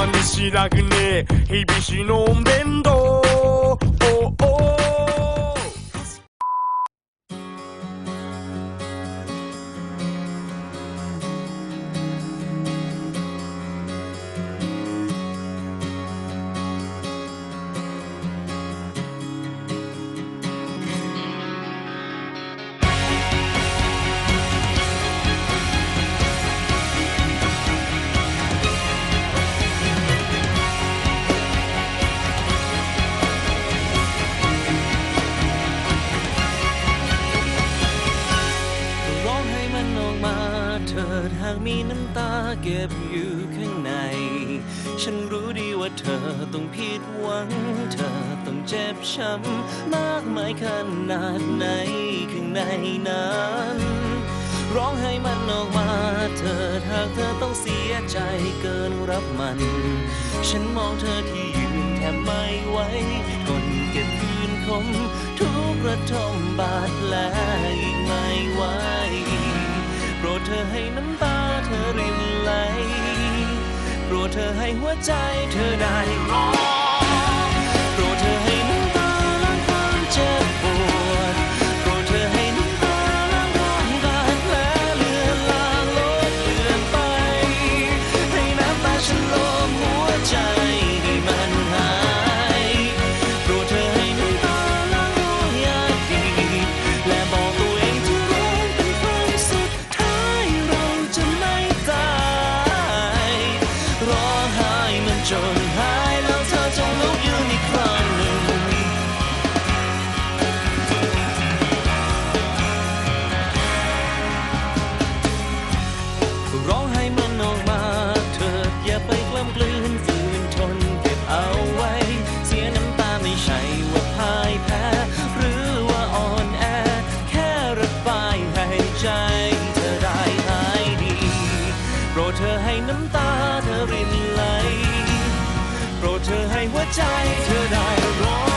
まにしらくね。え日々忍んでんど。 เถิดหากมีน้ำตาเก็บอยู่ข้างใน ฉันรู้ดีว่าเธอต้องผิดหวัง เธอต้องเจ็บช้ำมากมายขนาดไหนข้างในนั้นร้องให้มันออกมาเถิดหากเธอต้องเสียใจเกินรับมัน ฉันมองเธอที่ยืนแทบไม่ไหวทนเก็บคืนคม ทุกระทมบาดแผล อให้น้ำตาเธอรินไหลโปรดเธอให้หัวใจเธอได้ร้อง เธอให้หัวใจเธอได้ร้อง